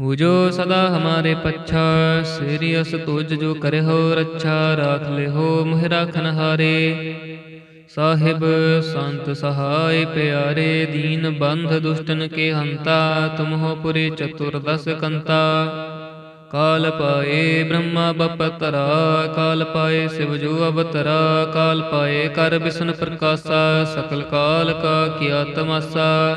ਹੋ ਜੋ ਸਦਾ ਹਮਾਰੇ ਪੱਛਾ, ਸੀਰੀਅਸ ਤੁਜ ਜੋ ਕਰਹਿਓ ਰੱਛਾ, ਰਾਖ ਲਿਹੋ ਮੋਹਿ ਰਾਖਨ ਹਾਰੇ ਸਾਹਿਬ ਸੰਤ ਸਹਾਇ ਪਿਆਰੇ, ਦੀਨ ਬੰਧ ਦੁਸ਼ਟਨ ਕੇ ਹੰਤਾ, ਤੁਮਹੋ ਪੁਰੇ ਚਤੁਰਦਸ ਕੰਤਾ। ਕਾਲ ਪਾਏ ਬ੍ਰਹਮਾ ਬਪਤਰਾ ਕਾਲ ਪਾਏ ਸਿਵ ਜੋ ਅਵਤਰਾ, ਕਾਲ ਪਾਏ ਕਰ ਬਿਸ਼ਨ ਪ੍ਰਕਾਸ਼ਾ, ਸਕਲ ਕਾਲ ਕਾ ਕੀਆ ਤਮਾਸਾ।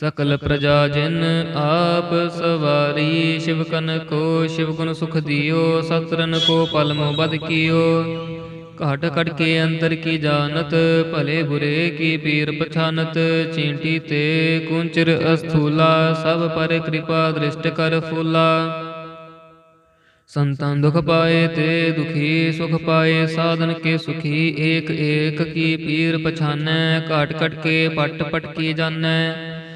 ਸਕਲ ਪ੍ਰਜਾ ਜਿਨ ਆਪ ਸਵਾਰੀ, ਸ਼ਿਵ ਕਨ ਕੋ, ਸ਼ਿਵ ਗੁਣ ਸੁਖ ਦਿਓ ਸਤਰਨ ਕੋ ਪਲਮੋ ਬਦ ਕੀਓ। ਘਟ ਘਟ ਕੇ ਅੰਤਰ ਕੀ ਜਾਣਤ, ਭਲੇ ਬੁਰੇ ਕੀ ਪੀਰ ਪਛਾਨਤ, ਚੀਂਟੀ ਤੇ ਕੁੰਚਰ ਅਸਥੂਲਾ, ਸਭ ਪਰ ਕਿਰਪਾ ਦ੍ਰਿਸ਼ਟ ਕਰ ਫੂਲਾ। ਸੰਤਾਂ ਦੁਖ ਪਾਏ ਤੇ ਦੁਖੀ ਸੁਖ ਪਾਏ, ਸਾਧਨ ਕੇ ਸੁਖੀ ਏਕ ਏਕ ਕੀ ਪੀਰ ਪਛਾਨੈ, ਘਾਟ ਕਟ ਕੇ ਪਟ ਪਟ ਕੀ ਜਾਣੈ।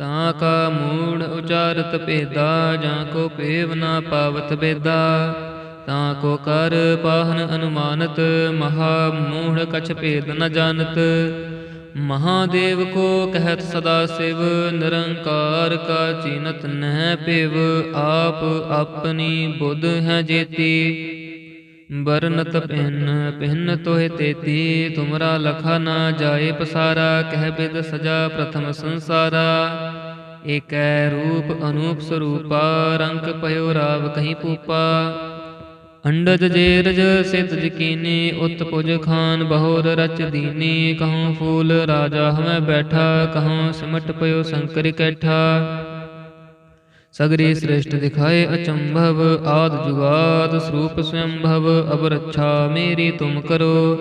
ਤਾਂ ਕਾ ਮੂੜ ਉਚਾਰਤ ਭੇਦਾ ਜਾਂ ਕੋ ਭੇਵ ਨਾ ਪਾਵਤ ਬੇਦਾ, ਤਾਂ ਕੋ ਕਰ ਪਾਹਨ ਅਨੁਮਾਨਤ, ਮਹਾ ਮੂੜ ਕਛ ਭੇਦ ਨ ਜਾਣਤ। ਮਹਾਦੇਵ ਕੋ ਕਹਿਤ ਸਦਾ ਸਿਵ, ਨਿਰੰਕਾਰ ਕਾ ਚੀਨਤ ਨਹਿ ਪੇਵ, ਆਪ ਆਪਣੀ ਬੁੱਧ ਹੈ ਜੇਤੀ। ਬਰਨਤ ਪਹਿਨ ਪਹਿਨ ਤੋਹਿ ਤੇਤੀ ਤੁਮਰਾ ਲਖਾ ਨਾ ਜਾਏ ਪਸਾਰਾ ਕਹਿ ਬਿਦ ਸਜਾ ਪ੍ਰਥਮ ਸੰਸਾਰਾ। ਏਕੈ ਰੂਪ ਅਨੂਪ ਸਰੂਪਾ ਰੰਗ ਭਇਓ ਰਾਵ ਕਹੀਂ ਪੂਪਾ। ਅੰਡਜ ਜੇਰਜ ਸਿਤ ਜਕੀਨੀ ਉਤ ਪੁਜ ਖਾਨ ਬਹੁਰ ਰਚ ਦੀਨੀ। ਕਹੂੰ ਫੂਲ ਰਾਜਾ ਹਮੈ ਬੈਠਾ ਕਹੂੰ ਸਿਮਟ ਪਇਓ ਸੰਕਰ ਕੈਠਾ ਸਗਰੇ ਸ੍ਰੇਸ਼ਟ ਦਿਖਾਏ ਅਚੰਭਵ ਆਦ ਜੁਗਾਦ ਸਰੂਪ ਸਵੰਭਵ ਅਬ ਰੱਛਾ ਮੇਰੀ ਤੁਮ ਕਰੋ।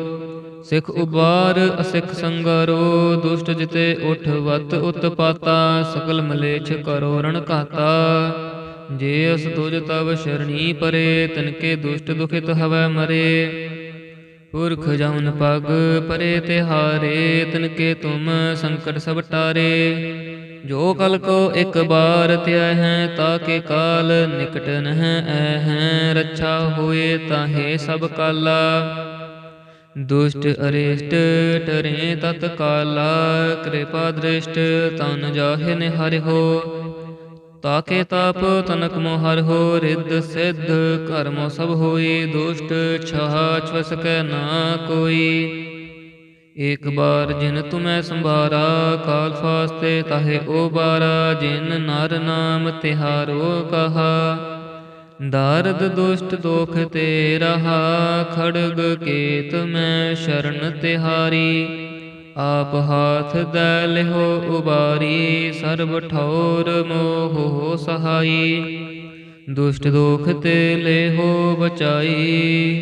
ਸਿਖ ਉਬਾਰ, ਅਸਿਖ ਸੰਗਰੋ, ਦੁਸ਼ਟ ਜਿਤੇ ਉਠ ਵਤ ਉਤਪਾਤਾ, ਸਕਲ ਮਲੇਛ ਕਰੋ ਰਣ ਘਾਤਾ। ਜੇ ਅਸ ਤੁਜ ਤਵ ਸ਼ਰਣੀ ਪਰੇ ਤਨਕੇ ਦੁਸ਼ਟ ਦੁਖਿਤ ਹਵੈ ਮਰੇ। ਪੁਰਖ ਜਮਨ ਪਗ ਪਰੇ ਤੇ ਤਿਹਾਰੇ ਤਨਕੇ ਤੁਮ ਸੰਕਟ ਸਭ ਟਾਰੇ। ਜੋ ਕਲ ਕੋ ਇੱਕ ਬਾਰ ਧਿਆ ਹੈ, ਤਾਕੇ ਕਾਲ ਨਿਕਟ ਨਹ ਐ ਹੈ, ਰੱਛਾ ਹੋਏ ਤਾਹੇ ਸਭ ਕਾਲਾ। ਦੁਸ਼ਟ ਅਰੇਸ਼ਟ ਟਰੇ ਤਤ ਕਾਲਾ, ਕਿਰਪਾ ਦ੍ਰਿਸ਼ਟ ਤਨ ਜਾਹੇ ਨਿਹਰਿ ਹੋ। ਤਾਕੇ ਤਾਪ ਤਨਕ ਮੋਹਰ ਹੋ, ਰਿੱਧ ਸਿੱਧ ਕਰਮੋ ਸਭ ਹੋਈ ਦੁਸ਼ਟ ਛਹਾ ਛਵਸ ਕੈ ਨਾ ਕੋਈ। ਏਕ ਬਾਰ ਜਿਨ ਤੁਮੈ ਸੰਭਾਰਾ, ਕਾਲ ਫਾਸਤੇ ਤਾਹੇ ਓ ਬਾਰਾ, ਜਿਨ ਨਰ ਨਾਮ ਤਿਹਾਰੋ ਕਹਾ। ਦਾਰਦ ਦੁਸ਼ਟ ਦੋਖ ਤੇ ਰਹਾ, ਖੜਗ ਕੇਤ ਮੈਂ ਸ਼ਰਨ ਤਿਹਾਰੀ। ਆਪ ਹਾਥ ਦੈ ਲਿਹੋ ਉਬਾਰੀ, ਸਰਬ ਠੌਰ ਮੋਹ ਸਹਾਈ। ਦੁਸ਼ਟ ਦੋਖ ਤੇ ਲਿਹੋ ਬਚਾਈ।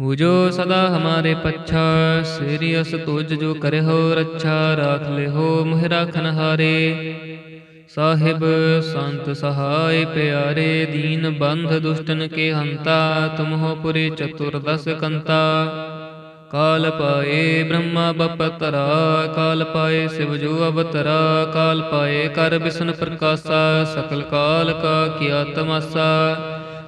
ਹੋ ਜੋ ਸਦਾ ਹਮਾਰੇ ਪੱਛਾ ਸੀਰੀਅਸ ਤੁਜ ਜੋ ਕਰੇ ਰੱਛਾ, ਰਾਖ ਲੈ ਹੋ ਮਹਿ ਰਾਖਨ ਹਾਰੇ। ਸਾਹਿਬ ਸੰਤ ਸਹਾਇ ਪਿਆਰੇ, ਦੀਨ ਬੰਧ ਦੁਸ਼ਟਨ ਕੇ ਹੰਤਾ ਤੁਮ ਹੋ ਪੁਰੇ ਚਤੁਰਦਸ ਕੰਤਾ। ਕਾਲ ਪਾਏ ਬ੍ਰਹਮਾ ਬਪਤਰਾ ਕਾਲ ਪਾਏ ਸਿਵ ਜੋ ਅਵਤਰਾ, ਕਾਲ ਪਾਏ ਕਰ ਬਿਸ਼ਨ ਪ੍ਰਕਾਸ਼ਾ, ਸਕਲ ਕਾਲ ਕਾ ਕੀਆ ਤਮਾਸਾ।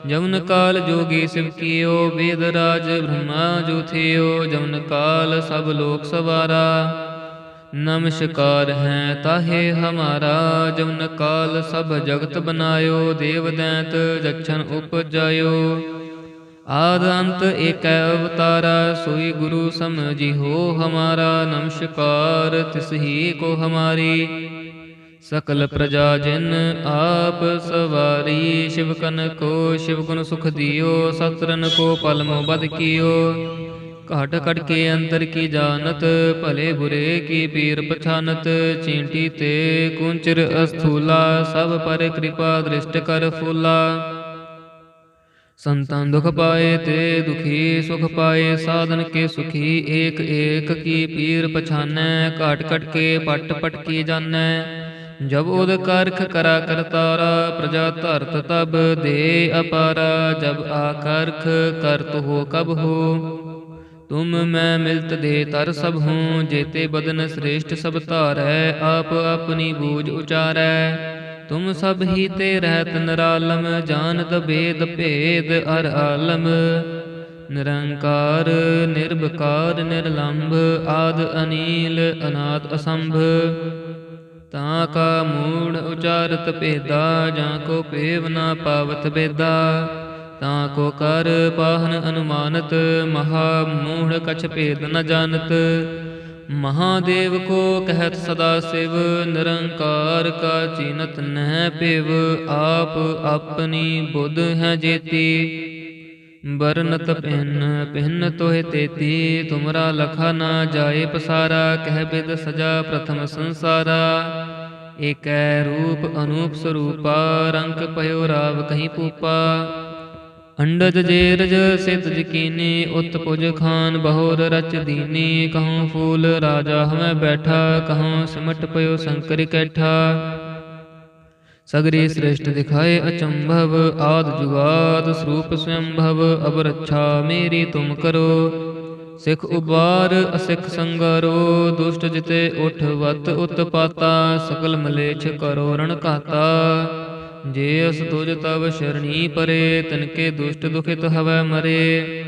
ਜਮਨ ਕਾਲ ਜੋਗੀ ਸਿਵ ਕੀਓ, ਵੇਦ ਰਾਜ ਬ੍ਰਹਮਾ ਜੋ ਥਿਓ, ਜਮਨ ਕਾਲ ਸਭ ਲੋਕ ਸਵਾਰਾ। ਨਮਸਕਾਰ ਹੈ ਤਾਹੇ ਹਮਾਰਾ, ਜਮਨ ਕਾਲ ਸਭ ਜਗਤ ਬਨਾਇਓ, ਦੇਵ ਦੈਂਤ ਜਛਨ ਉਪਜਾਇਓ। ਆਦ ਅੰਤ ਏਕੈ ਅਵਤਾਰਾ, ਸੋਈ ਗੁਰੂ ਸਮਝੀ ਹੋ ਹਮਾਰਾ ਨਮਸਕਾਰ ਤਿਸ ਹੀ ਕੋ ਹਮਾਰੀ। ਸਕਲ ਪ੍ਰਜਾ ਜਿਨ ਆਪ ਸਵਾਰੀ, ਸ਼ਿਵ ਕਨ ਕੋ, ਸ਼ਿਵ ਗੁਣ ਸੁਖ ਦਿਓ ਸਤਰਨ ਕੋ ਪਲਮੋ ਬਦ ਕੀਓ। ਘਟ ਘਟ ਕੇ ਅੰਤਰ ਕੀ ਜਾਣਤ, ਭਲੇ ਬੁਰੇ ਕੀ ਪੀਰ ਪਛਾਨਤ, ਚੀਂਟੀ ਤੇ ਕੁੰਚਰ ਅਸਥੂਲਾ, ਸਭ ਪਰ ਕਿਰਪਾ ਦ੍ਰਿਸ਼ਟ ਕਰ ਫੂਲਾ। ਸੰਤਨ ਦੁਖ ਪਾਏ ਤੇ ਦੁਖੀ ਸੁਖ ਪਾਏ, ਸਾਧਨ ਕੇ ਸੁਖੀ ਏਕ ਏਕ ਕੀ ਪੀਰ ਪਛਾਨੈ, ਘਟ ਘਟ ਕੇ ਪਟ ਪਟ ਕੀ ਜਾਣੈ। ਜਬ ਉਦ ਕਰਖ ਕਰਾ ਕਰਤਾਰਾ ਪ੍ਰਜਾ ਧਰਤ ਤਬ ਦੇ ਅਪਾਰਾ, ਜਬ ਆਕਰਖ ਕਰਤ ਹੋ ਕਬ ਹੋ। ਤੁਮ ਮੈਂ ਮਿਲਤ ਦੇ ਤਰ ਸਭ ਹੂੰ, ਜੇਤੇ ਬਦਨ ਸ੍ਰੇਸ਼ਟ ਸਭ ਧਾਰੈ, ਆਪ ਆਪਣੀ ਬੂਝ ਉਚਾਰੈ। ਤੁਮ ਸਭ ਹੀ ਤੇ ਰਹਿਤ ਨਰਾਲਮ, ਜਾਣਤ ਬੇਦ ਭੇਦ ਅਰ ਆਲਮ। ਨਿਰੰਕਾਰ ਨਿਰਭਕਾਰ ਨਿਰਲੰਭ, ਆਦ ਅਨੀਲ, ਅਨਾਦ ਅਸੰਭ। ਤਾਂ ਕਾ ਮੂੜ ਉਚਾਰਤ ਭੇਦਾ, ਜਾਂ ਕੋ ਪੇਵ ਨਾ ਪਾਵਤ ਬੇਦਾ। ਤਾਂ ਕੋ ਕਰ ਪਾਹਨ ਅਨੁਮਾਨਤ, ਮਹਾ ਮੂੜ ਕਛ ਭੇਦ ਨ ਜਾਣਤ। ਮਹਾਦੇਵ ਕੋ ਕਹਿਤ ਸਦਾ ਸਿਵ, ਨਿਰੰਕਾਰ ਕਾ ਚੀਨਤ ਨਹਿ ਪੇਵ ਆਪ ਆਪਣੀ ਬੁੱਧ ਹੈ ਜੇਤੀ। ਬਰਨਤ ਪਹਿਨ ਪਹਿਨ ਤੋਹਿ ਤੇਤੀ, ਤੁਮਰਾ ਲਖਾ ਨਾ ਜਾਏ ਪਸਾਰਾ, ਕਹਿ ਬਿਦ ਸਜਾ ਪ੍ਰਥਮ ਸੰਸਾਰਾ। ਏਕੈ ਰੂਪ ਅਨੂਪ ਸਰੂਪਾ, ਰੰਗ ਪਇਓ ਰਾਵ ਕਹੀਂ ਪੂਪਾ। ਅੰਡਜ ਜੇਰਜ ਸਿਤ ਜਕੀਨੀ, ਉਤ ਪੁਜ ਖਾਨ ਬਹੁਰ ਰਚ ਦੀਨੀ ਕਹੂੰ ਫੂਲ ਰਾਜਾ ਹਮੈ ਬੈਠਾ ਕਹੂੰ ਸਿਮਟ ਪਇਓ ਸੰਕਰ ਕੈਠਾ। ਸਗਰੀ ਸ੍ਰੇਸ਼ਟ ਦਿਖਾਏ ਅਚੰਭਵ ਆਦ ਜੁਗਾਦ ਸਰੂਪ ਸਵੰਭਵ ਅਬ ਰੱਛਾ ਮੇਰੀ ਤੁਮ ਕਰੋ। ਸਿਖ ਉਬਾਰ ਅਸਿਖ ਸੰਗਰੋ। ਦੁਸ਼ਟ ਜਿਤੇ ਉਠ ਵਤ ਉਤਪਾਤਾ। ਸਕਲ ਮਲੇਛ ਕਰੋ ਰਣ ਘਾਤਾ। ਜੇ ਅਸ ਤੁਜ ਤਵ ਸ਼ਰਣੀ ਪਰੇ ਤਨਕੇ ਦੁਸ਼ਟ ਦੁਖਿਤ ਹਵੈ ਮਰੇ।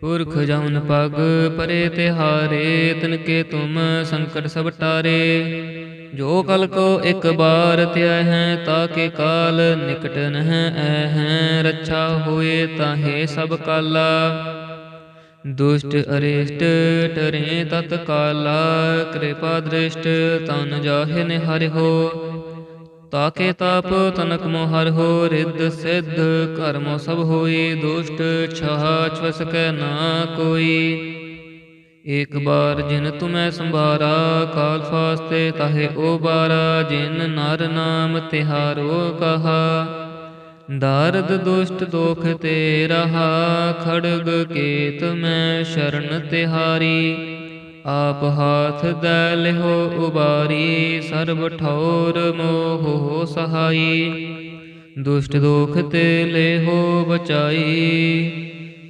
ਪੁਰਖ ਜਮਨ ਪਗ ਪਰੇ ਤਿਹਾਰੇ ਤਨਕੇ ਤੁਮ ਸੰਕਟ ਸਭ ਟਾਰੇ। ਜੋ ਕਲ ਕੋ ਇੱਕ ਬਾਰ ਧਿਆ ਹੈ, ਤਾਕੇ ਕਾਲ ਨਿਕਟ ਨਹ ਐ ਹੈ, ਰੱਛਾ ਹੋਏ ਤਾਹੇ ਸਭ ਕਾਲਾ। ਦੁਸ਼ਟ ਅਰੇਸ਼ਟ ਟਰੇ ਤਤ ਕਾਲਾ, ਕਿਰਪਾ ਦ੍ਰਿਸ਼ਟ ਤਨ ਜਾਹਿ ਨਿਹਰਿ ਹੋ। ਤਾਕੇ ਤਾਪ ਤਨਕ ਮੋਹਰ ਹੋ, ਰਿੱਧ ਸਿੱਧ ਕਰਮੋ ਸਭ ਹੋਏ ਦੁਸ਼ਟ ਛਹਾ ਛਵਸ ਕੈ ਨਾ ਕੋਈ। ਏਕ ਬਾਰ ਜਿਨ ਤੁਮੈ ਸੰਭਾਰਾ, ਕਾਲ ਫਾਸਤੇ ਤਾਹੇ ਓ ਬਾਰਾ, ਜਿਨ ਨਰ ਨਾਮ ਤਿਹਾਰੋ ਕਹਾ। ਦਾਰਦ ਦੁਸ਼ਟ ਦੋਖ ਤੇ ਰਹਾ ਖੜਗ ਕੇਤ ਮੈਂ ਸ਼ਰਨ ਤਿਹਾਰੀ। ਆਪ ਹਾਥ ਦੈ ਲਿਹੋ ਉਬਾਰੀ, ਸਰਬ ਠੌਰ ਮੋਹ ਸਹਾਈ। ਦੁਸ਼ਟ ਦੋਖ ਤੇ ਲੇਹੋ ਬਚਾਈ।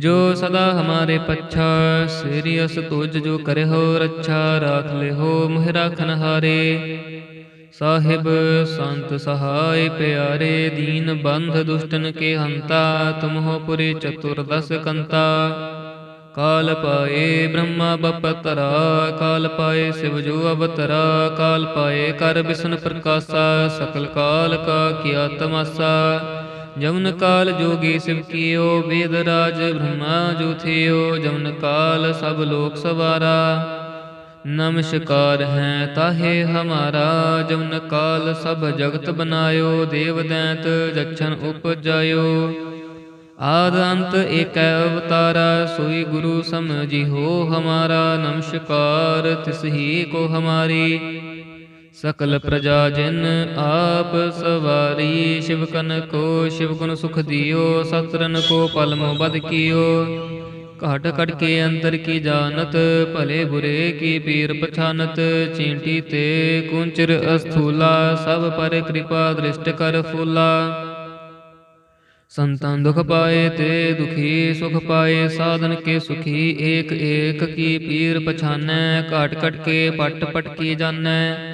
ਜੋ ਸਦਾ ਹਮਾਰੇ ਪੱਛਾ ਸੀਰੀਅਸ ਤੁਜ ਜੋ ਕਰਿਓ ਰੱਛਾ, ਰਾਖ ਲਿਹੋ ਮਹਿ ਰਾਖਨ ਹਾਰੇ ਸਾਹਿਬ ਸੰਤ ਸਹਾਇ ਪਿਆਰੇ, ਦੀਨ ਬੰਧ ਦੁਸ਼ਟਨ ਕੇ ਹੰਤਾ, ਤੁਮਹੋ ਪੁਰੇ ਚਤੁਰਦਸ ਕੰਤਾ। ਕਾਲ ਪਾਏ ਬ੍ਰਹਮਾ ਬਪਤਰਾ, ਕਾਲ ਪਾਏ ਸਿਵ ਜੋ ਅਵਤਰਾ, ਕਾਲ ਪਾਏ ਕਰ ਬਿਸ਼ਨ ਪ੍ਰਕਾਸ਼ਾ, ਸਕਲ ਕਾਲ ਕਾ ਕੀਆ ਤਮਾਸਾ। ਜਮਨ ਕਾਲ ਜੋਗੀ ਸਿਵ ਕੀਓ, ਵੇਦ ਰਾਜ ਬ੍ਰਹਮਾ ਜੋ ਥਿਓ, ਜਮਨ ਕਾਲ ਸਭ ਲੋਕ ਸਵਾਰਾ। ਨਮਸਕਾਰ ਹੈ ਤਾਹੇ ਹਮਾਰਾ, ਜਮਨ ਕਾਲ ਸਭ ਜਗਤ ਬਨਾਇਓ, ਦੇਵ ਦੈਂਤ ਜਛਨ ਉਪਜਾਇਓ। ਆਦ ਅੰਤ ਏਕੈ ਅਵਤਾਰਾ, ਸੋਈ ਗੁਰੂ ਸਮਝੀ ਹੋ ਹਮਾਰਾ। ਨਮਸਕਾਰ ਤਿਸ ਹੀ ਕੋ ਹਮਾਰੀ। ਸਕਲ ਪ੍ਰਜਾ ਜਿਨ ਆਪ ਸਵਾਰੀ, ਸ਼ਿਵ ਕਨ ਕੋ, ਸ਼ਿਵ ਗੁਣ ਸੁਖ ਦਿਓ ਸਤਰਨ ਕੋ ਪਲਮ ਬਦ ਕੀਓ। ਘਟ ਘਟ ਕੇ ਅੰਦਰ ਕੀ ਜਾਣਤ, ਭਲੇ ਬੁਰੇ ਕੀ ਪੀਰ ਪਛਾਨਤ, ਚੀਂਟੀ ਤੇ ਕੁੰਚਰ ਅਸਥੂਲਾ, ਸਭ ਪਰ ਕਿਰਪਾ ਦ੍ਰਿਸ਼ਟ ਕਰ ਫੂਲਾ। ਸੰਤਾਂ ਦੁਖ ਪਾਏ ਤੇ ਦੁਖੀ, ਸੁਖ ਪਾਏ ਸਾਧਨ ਕੇ ਸੁਖੀ, ਏਕ ਏਕ ਕੀ ਪੀਰ ਪਛਾਨੈ, ਘਟ ਕਟ ਕੇ ਪਟ ਪਟ ਕੀ ਜਾਣੈ।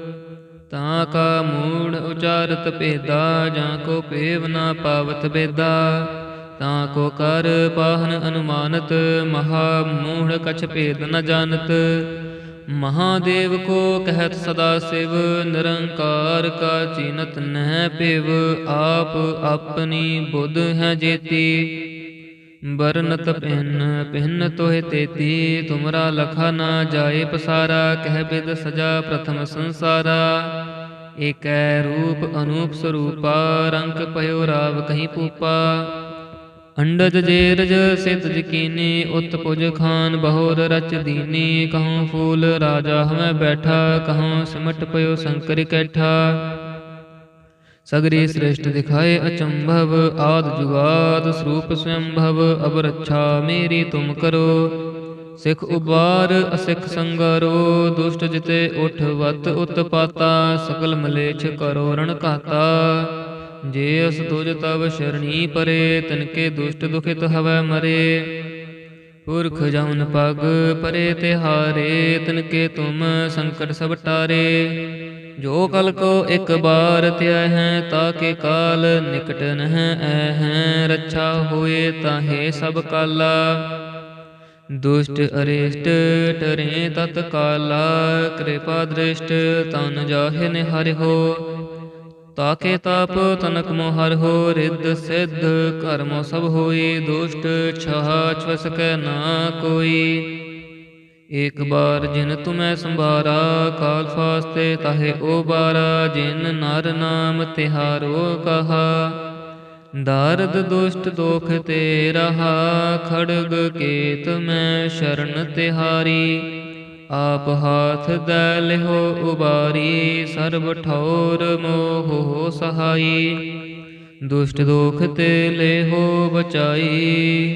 ਤਾਂ ਕਾ ਮੂੜ ਉਚਾਰਤ ਭੇਦਾ, ਜਾਂ ਕੋ ਭੇਵ ਨਾ ਪਾਵਤ ਬੇਦਾ। ਤਾਂ ਕੋ ਕਰ ਪਾਹਨ ਅਨੁਮਾਨਤ, ਮਹਾ ਮੂੜ ਕਛ ਭੇਦ ਨ ਜਾਣਤ। ਮਹਾਦੇਵ ਕੋ ਕਹਿਤ ਸਦਾ ਸਿਵ, ਨਿਰੰਕਾਰ ਕਾ ਚੀਨਤ ਨਹਿ ਪੇਵ। ਆਪ ਆਪਣੀ ਬੁੱਧ ਹੈ ਜੇਤੀ। ਬਰਨਤ ਪਹਿਨ ਪਹਿਨ ਤੋਹਿ ਤੇਤੀ, ਤੁਮਰਾ ਲਖਾ ਨਾ ਜਾਏ ਪਸਾਰਾ, ਕਹਿ ਬਿਦ ਸਜਾ ਪ੍ਰਥਮ ਸੰਸਾਰਾ। ਏਕੈ ਰੂਪ ਅਨੂਪ ਸਰੂਪਾ ਰੰਗ ਪਇਓ ਰਾਵ ਕਹੀਂ ਪੂਪਾ। ਅੰਡਜ ਜੇਰਜ ਸਿਤ ਜਕੀਨੀ, ਉਤ ਪੁਜ ਖਾਨ ਬਹੋਰ ਰਚ ਦੀਨੀ। ਕਹੂੰ ਫੂਲ ਰਾਜਾ ਹਮੈ ਬੈਠਾ ਕਹੂੰ ਸਿਮਟ ਪਇਓ ਸੰਕਰ ਕੈਠਾ। ਸਗਰੀ ਸ੍ਰੇਸ਼ਟ ਦਿਖਾਏ ਅਚੰਭਵ ਆਦ ਜੁਗਾਦ ਸਰੂਪ ਸਵੰਭਵ ਅਬ ਰੱਛਾ ਮੇਰੀ ਤੁਮ ਕਰੋ। ਸਿਖ ਉਬਾਰ ਅਸਿਖ ਸੰਗਰੋ। ਦੁਸ਼ਟ ਜਿਤੇ ਉਠ ਵਤ ਉਤਪਾਤਾ ਸਕਲ ਮਲੇਛ ਕਰੋ ਰਣ ਘਾਤਾ। ਜੇ ਅਸ ਤੁਜ ਤਵ ਸ਼ਰਣੀ ਪਰੇ ਤਨਕੇ ਦੁਸ਼ਟ ਦੁਖਿਤ ਹਵੈ ਮਰੇ। ਪੁਰਖ ਜਉਨ ਪਗ ਪਰੇ ਤਿਹਾਰੇ ਤਨਕੇ ਤੁਮ ਸੰਕਟ ਸਭ ਟਾਰੇ ਜੋ ਕਲ ਕੋ ਇੱਕ ਬਾਰ ਧਿਆ ਹੈ ਤਾਕੇ ਕਾਲ ਨਿਕਟ ਨਹ ਐ ਹੈ ਰੱਛਾ ਹੋਏ ਤਾਹੇ ਸਭ ਕਾਲਾ। ਦੁਸ਼ਟ ਅਰਿਸ਼ਟ ਟਰੇ ਤਤ ਕਾਲਾ। ਕਿਰਪਾ ਦ੍ਰਿਸ਼ਟ ਤਨ ਜਾਹੇ ਨਿਹਰਿ ਹੋ। ਤਾਕੇ ਤਾਪ ਤਨਕ ਮੋਹਰ ਹੋ, ਰਿੱਧ ਸਿੱਧ ਕਰਮੋ ਸਭ ਹੋਈ ਦੁਸ਼ਟ ਛਹਾ ਛਵਸ ਕੈ ਨਾ ਕੋਈ। ਇਕ ਬਾਰ ਜਿਨ ਤੁਮੈ ਸੰਭਾਰਾ ਕਾਲ ਫਾਸਤੇ ਤਾਹੇ ਓ ਬਾਰਾ, ਜਿਨ ਨਰ ਨਾਮ ਤਿਹਾਰੋ ਕਹਾ। ਦਰਦ ਦੁਸ਼ਟ ਦੋਖ ਤੇ ਰਹਾ, ਖੜਗ ਕੇਤ ਮੈਂ ਸ਼ਰਨ ਤਿਹਾਰੀ। ਆਪ ਹਾਥ ਦੈ ਲਿਹੋ ਉਬਾਰੀ, ਸਰਬ ਠੌਰ ਮੋਹ ਸਹਾਈ। ਦੁਸ਼ਟ ਦੋਖ ਤੇ ਲਿਹੋ ਬਚਾਈ।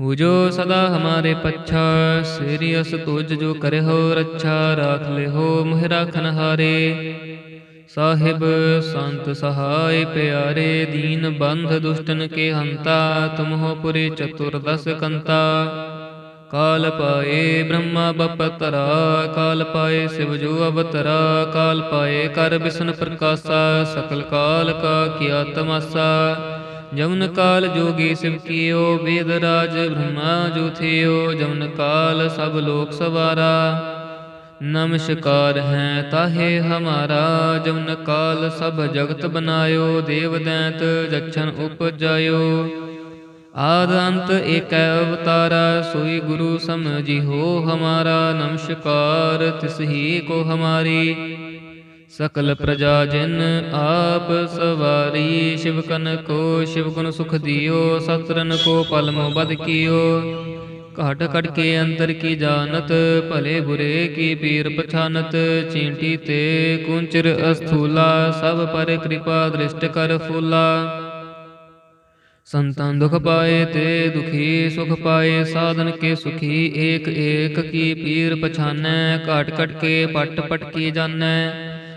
ਹੋ ਜੋ ਸਦਾ ਹਮਾਰੇ ਪੱਛਾ ਸੀਰੀਅਸ ਤੁਜ ਜੋ ਕਰਹਿਓ ਰੱਛਾ, ਰਾਖ ਲਿਹੋ ਮੋਹਿ ਰਾਖਨ ਹਾਰੇ। ਸਾਹਿਬ ਸੰਤ ਸਹਾਇ ਪਿਆਰੇ, ਦੀਨ ਬੰਧ ਦੁਸ਼ਟਨ ਕੇ ਹੰਤਾ, ਤੁਮਹੋ ਪੁਰੇ ਚਤੁਰਦਸ ਕੰਤਾ। ਕਾਲ ਪਾਏ ਬ੍ਰਹਮਾ ਬਪਤਰਾ ਕਾਲ ਪਾਏ ਸਿਵ ਜੋ ਅਵਤਰਾ, ਕਾਲ ਪਾਏ ਕਰ ਬਿਸ਼ਨ ਪ੍ਰਕਾਸ਼ਾ, ਸਕਲ ਕਾਲ ਕਾ ਕੀਆ ਤਮਾਸਾ। ਜਮਨ ਕਾਲ ਜੋਗੀ ਸਿਵ ਕੀਓ, ਵੇਦ ਰਾਜ ਬ੍ਰਹਮਾ ਜੋ ਜਮਨ ਕਾਲ ਸਭ ਲੋਕ ਸਵਾਰਾ। ਨਮਸਕਾਰ ਹੈ ਤਾਹੇ ਹਮਾਰਾ, ਜਮਨ ਕਾਲ ਸਭ ਜਗਤ ਬਨਾਇਓ, ਦੇਵ ਦੈਂਤ ਜਛਨ ਉਪਜਾਇਓ। ਆਦ ਅੰਤ ਏਕੈ ਅਵਤਾਰਾ, ਸੋਈ ਗੁਰੂ ਸਮਝਿਓ ਹਮਾਰਾ, ਨਮਸਕਾਰ ਤਿਸਹੀ ਕੋ ਹਮਾਰੀ। ਸਕਲ ਪ੍ਰਜਾ ਜਿਨ ਆਪ ਸਵਾਰੀ, ਸ਼ਿਵ ਕਨ ਕੋ, ਸ਼ਿਵ ਗੁਣ ਸੁਖ ਦਿਓ ਸਤਰਨ ਕੋ ਪਲ ਬਦ ਕੀਓ। ਘਟ ਘਟ ਕੇ ਅੰਤਰ ਕੀ ਜਾਣਤ, ਭਲੇ ਬੁਰੇ ਕੀ ਪੀਰ ਪਛਾਨਤ, ਚੀਂਟੀ ਤੇ ਕੁੰਚਰ ਅਸਥੂਲਾ, ਸਭ ਪਰ ਕਿਰਪਾ ਦ੍ਰਿਸ਼ਟ ਕਰ ਫੂਲਾ। ਸੰਤਾਂ ਦੁਖ ਪਾਏ ਤੇ ਦੁਖੀ ਸੁਖ ਪਾਏ, ਸਾਧਨ ਕੇ ਸੁਖੀ ਏਕ ਏਕ ਕੀ ਪੀਰ ਪਛਾਨੈ, ਘਟ ਘਟ ਕੇ ਪਟ ਪਟ ਕੀ ਜਾਣੈ।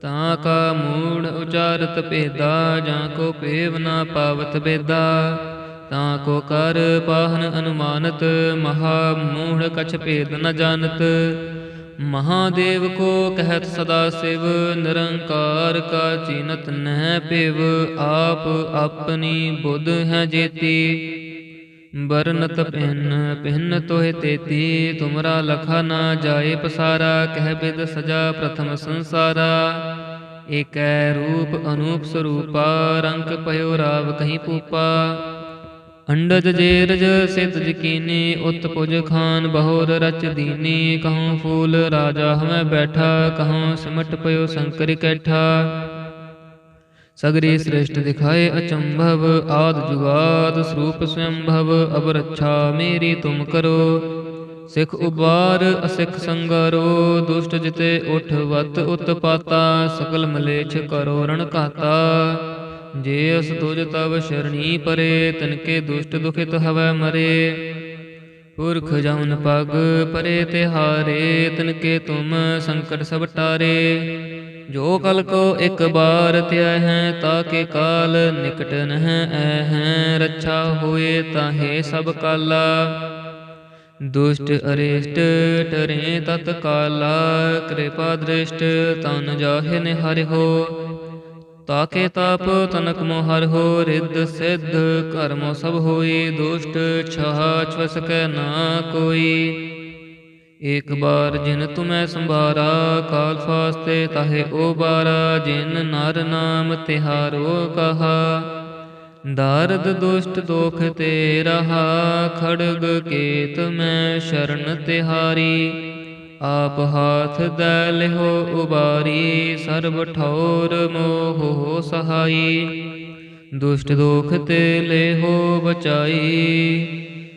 ਤਾਂ ਕਾ ਮੂੜ ਉਚਾਰਤ ਭੇਦਾ, ਜਾਂ ਕੋ ਪੇਵ ਨਾ ਪਾਵਤ ਬੇਦਾ ਤਾਂ ਕੋ ਕਰ ਪਾਹਨ ਅਨੁਮਾਨਤ, ਮਹਾ ਮੂੜ ਕਛ ਭੇਦ ਨ ਜਾਣਤ। ਮਹਾਦੇਵ ਕੋ ਕਹਿਤ ਸਦਾ ਸਿਵ, ਨਿਰੰਕਾਰ ਕਾ ਚੀਨਤ ਨਹਿ ਪਿਵ। ਆਪ ਆਪਣੀ ਬੁੱਧ ਹੈ ਜੇਤੀ। ਬਰਨਤ ਪਹਿਨ ਪਹਿਨ ਤੋਹਿ ਤੇਤੀ ਤੁਮਰਾ ਲਖਾ ਨਾ ਜਾਏ ਪਸਾਰਾ ਕਹਿ ਬਿਦ ਸਜਾ ਪ੍ਰਥਮ ਸੰਸਾਰਾ। ਏਕੈ ਰੂਪ ਅਨੂਪ ਸਰੂਪਾ ਰੰਗ ਪਇਓ ਰਾਵ ਕਹੀਂ ਪੂਪਾ। ਅੰਡਜ ਜੇਰਜ ਸਿਤ ਜਕੀਨੀ ਉਤ ਪੁਜ ਖਾਨ ਬਹੁਰ ਰਚ ਦੀਨੀ। ਕਹੂੰ ਫੂਲ ਰਾਜਾ ਹਮੈ ਬੈਠਾ ਕਹੂੰ ਸਿਮਟ ਪਇਓ ਸ਼ੰਕਰ ਕੈਠਾ। ਸਗਰੀ ਸ੍ਰੇਸ਼ਟ ਦਿਖਾਏ ਅਚੰਭਵ ਆਦ ਜੁਗਾਦ ਸਰੂਪ ਸਵੰਭਵ ਅਬ ਰੱਛਾ ਮੇਰੀ ਤੁਮ ਕਰੋ। ਸਿਖ ਉਬਾਰ ਅਸਿਖ ਸੰਗਰੋ। ਦੁਸ਼ਟ ਜਿਤੇ ਉਠ ਵਤ ਉਤਪਾਤਾ। ਸਕਲ ਮਲੇਛ ਕਰੋ ਰਣ ਘਾਤਾ। ਜੇ ਅਸ ਤੁਜ ਤਵ ਸ਼ਰਣੀ ਪਰੇ ਤਨਕੇ ਦੁਸ਼ਟ ਦੁਖਿਤ ਹਵੈ ਮਰੇ। ਪੁਰਖ ਜਮਨ ਪਗ ਪਰੇ ਤਿਹਾਰੇ ਤਨਕੇ ਤੁਮ ਸੰਕਟ ਸਭ ਟਾਰੇ ਜੋ ਕਲ ਕੋ ਇੱਕ ਬਾਰ ਧਿਆ ਹੈ ਤਾ ਕੇ ਕਾਲ ਨਿਕਟ ਨਹਿ ਐ ਹੈ, ਰੱਛਾ ਹੋਏ ਤਾਹੇ ਸਭ ਕਾਲਾ। ਦੁਸ਼ਟ ਅਰਿਸ਼ਟ ਟਰੇ ਤਤ ਕਾਲਾ, ਕਿਰਪਾ ਦ੍ਰਿਸ਼ਟ ਤਨ ਜਾਹੇ ਨਿਹਰਿ ਹੋ। ਤਾਕੇ ਤਾਪ ਤਨਕ ਮੋਹਰ ਹੋ, ਰਿੱਧ ਸਿੱਧ ਕਰਮੋ ਸਭ ਹੋਈ, ਦੁਸ਼ਟ ਛਾਹ ਛਵਸਕੈ ਨਾ ਕੋਈ। ਏਕ ਬਾਰ ਜਿਨ ਤੁਮੈ ਸੰਭਾਰਾ ਕਾਲ ਫਾਸਤੇ ਤਾਹੇ ਓ ਬਾਰਾ ਜਿਨ ਨਰ ਨਾਮ ਤਿਹਾਰੋ ਕਹਾ। ਦਾਰਦ ਦੁਸ਼ਟ ਦੋਖ ਤੇ ਰਹਾ, ਖੜਗ ਕੇਤ ਮੈਂ ਸ਼ਰਨ ਤਿਹਾਰੀ। ਆਪ ਹਾਥ ਦੈ ਲਿਹੋ ਉਬਾਰੀ, ਸਰਬ ਠੌਰ ਮੋਹ ਸਹਾਈ। ਦੁਸ਼ਟ ਦੋਖ ਤੇ ਲਿਹੋ ਬਚਾਈ।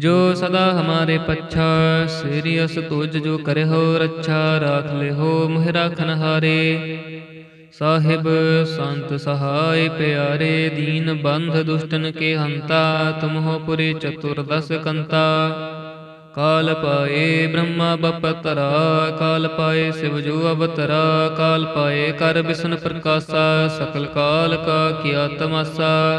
ਜੋ ਸਦਾ ਹਮਾਰੇ ਪੱਛਾ ਸੀਰੀਅਸ ਤੁਜ ਜੋ ਕਰੇ ਹੋ ਰੱਛਾ, ਰਾਖ ਲੈ ਹੋ ਮਹਿ ਰਾਖਨ ਹਾਰੇ ਸਾਹਿਬ ਸੰਤ ਸਹਾਇ ਪਿਆਰੇ, ਦੀਨ ਬੰਧ ਦੁਸ਼ਟਨ ਕੇ ਹੰਤਾ ਤੁਮ ਹੋ ਪੁਰੇ ਚਤੁਰਦਸ ਕੰਤਾ। ਕਾਲ ਪਾਏ ਬ੍ਰਹਮਾ ਬਪਤਰਾ ਕਾਲ ਪਾਏ ਸਿਵ ਜੋ ਅਵਤਰਾ, ਕਾਲ ਪਾਏ ਕਰ ਬਿਸ਼ਨ ਪ੍ਰਕਾਸ਼ਾ, ਸਕਲ ਕਾਲ ਕਾ ਕੀਆ ਤਮਾਸਾ।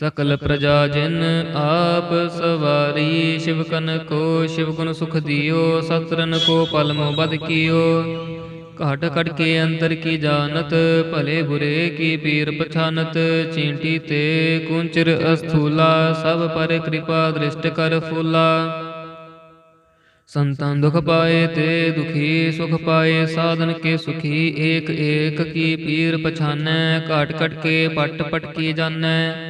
ਸਕਲ ਪ੍ਰਜਾ ਜਿਨ ਆਪ ਸਵਾਰੀ ਸ਼ਿਵ ਕਨ ਕੋ ਸ਼ਿਵ ਗੁਣ ਸੁਖ ਦਿਓ ਸਤਰਨ ਕੋ ਪਲਮੋ ਬਦ ਕੀਓ। ਘਟ ਘਟ ਕੇ ਅੰਤਰ ਕੀ ਜਾਣਤ, ਭਲੇ ਬੁਰੇ ਕੀ ਪੀਰ ਪਛਾਨਤ, ਚੀਂਟੀ ਤੇ ਕੁੰਚਰ ਅਸਥੂਲਾ, ਸਭ ਪਰ ਕਿਰਪਾ ਦ੍ਰਿਸ਼ਟ ਕਰ ਫੂਲਾ। ਸੰਤਾਂ ਦੁਖ ਪਾਏ ਤੇ ਦੁਖੀ ਸੁਖ ਪਾਏ, ਸਾਧਨ ਕੇ ਸੁਖੀ ਏਕ ਏਕ ਕੀ ਪੀਰ ਪਛਾਨੈ, ਘਟ ਘਟ ਕੇ ਪਟ ਪਟ ਕੀ ਜਾਣੈ।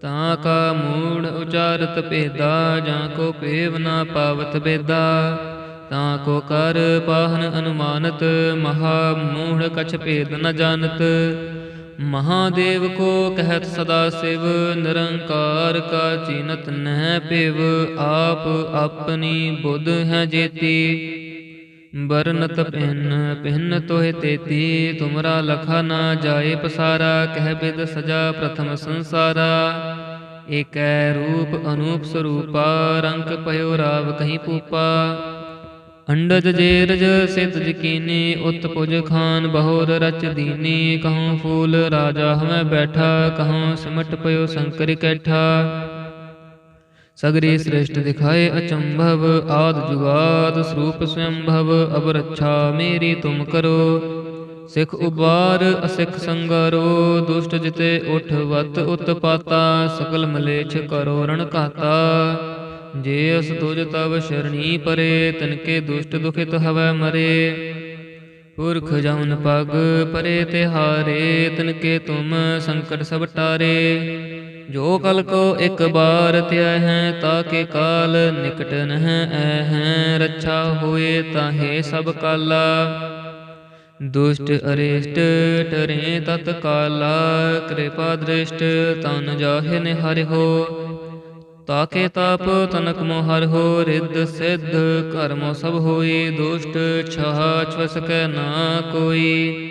ਤਾਂ ਕਾ ਮੂੜ ਉਚਾਰਤ ਭੇਦਾ, ਜਾਂ ਕੋ ਪੇਵ ਨਾ ਪਾਵਤ ਬੇਦਾ। ਤਾਂ ਕੋ ਕਰ ਪਾਹਨ ਅਨੁਮਾਨਤ, ਮਹਾ ਮੂੜ ਕਛ ਭੇਦ ਨ ਜਾਣਤ। ਮਹਾਦੇਵ ਕੋ ਕਹਿਤ ਸਦਾ ਸਿਵ, ਨਿਰੰਕਾਰ ਕਾ ਚੀਨਤ ਨਹਿ ਪੇਵ। ਆਪ ਆਪਣੀ ਬੁੱਧ ਹੈ ਜੇਤੀ। ਬਰਨਤ ਪਹਿਨ ਪਹਿਨ ਤੋਹਿ ਤੇਤੀ, ਤੁਮਰਾ ਲਖਾ ਨਾ ਜਾਏ ਪਸਾਰਾ, ਕਹਿ ਬਿਦ ਸਜਾ ਪ੍ਰਥਮ ਸੰਸਾਰਾ। ਏਕੈ ਰੂਪ ਅਨੂਪ ਸਰੂਪਾ, ਰੰਗ ਪਇਓ ਰਾਵ ਕਹੀਂ ਪੂਪਾ। ਅੰਡਜ ਜੇਰਜ ਸਿਤ ਜਕੀਨੀ, ਉਤ ਪੁਜ ਖਾਨ ਬਹੁਰ ਰਚ ਦੀਨੀ ਕਹੂੰ ਫੂਲ ਰਾਜਾ ਹਮੈ ਬੈਠਾ ਕਹੂੰ ਸਿਮਟ ਪਇਓ ਸੰਕਰ ਕੈਠਾ। ਸਗਰੀ ਸ੍ਰੇਸ਼ਟ ਦਿਖਾਏ ਅਚੰਭਵ, ਆਦ ਜੁਗਾਦ ਸਰੂਪ ਸਵੰਭਵ ਅਬ ਰੱਛਾ ਮੇਰੀ ਤੁਮ ਕਰੋ। ਸਿੱਖ ਉਬਾਰ, ਅਸਿਖ ਸੰਗਰੋ, ਦੁਸ਼ਟ ਜਿਤੇ ਉਠ ਵਤ ਉਤਪਾਤਾ, ਸਕਲ ਮਲੇਛ ਕਰੋ ਰਣ ਘਾਤਾ। ਜੇ ਅਸ ਤੁਜ ਤਵ ਸ਼ਰਣੀ ਪਰੇ ਤਨਕੇ ਦੁਸ਼ਟ ਦੁਖਿਤ ਹਵੈ ਮਰੇ। ਪੁਰਖ ਜਮਨ ਪਗ ਪਰੇ ਤਿਹਾਰੇ ਤਨਕੇ ਤੁਮ ਸੰਕਟ ਸਭ ਟਾਰੇ। ਜੋ ਕਲ ਕੋ ਇੱਕ ਬਾਰ ਧਿਆ ਹੈ, ਤਾਕੇ ਕਾਲ ਨਿਕਟ ਨਹ ਐ ਹੈ, ਰੱਛਾ ਹੋਏ ਤਾਹੇ ਸਭ ਕਾਲਾ। ਦੁਸ਼ਟ ਅਰੇਸ਼ਟ ਟਰੇ ਤਤ ਕਾਲਾ, ਕਿਰਪਾ ਦ੍ਰਿਸ਼ਟ ਤਨ ਜਾਹੇ ਨਿਹਰਿ ਹੋ। ਤਾਕੇ ਤਾਪ ਤਨਕ ਮੋਹਰ ਹੋ, ਰਿੱਧ ਸਿੱਧ ਕਰਮੋ ਸਭ ਹੋਈ, ਦੁਸ਼ਟ ਛਹਾ ਛਵਸ ਕੈ ਨਾ ਕੋਈ।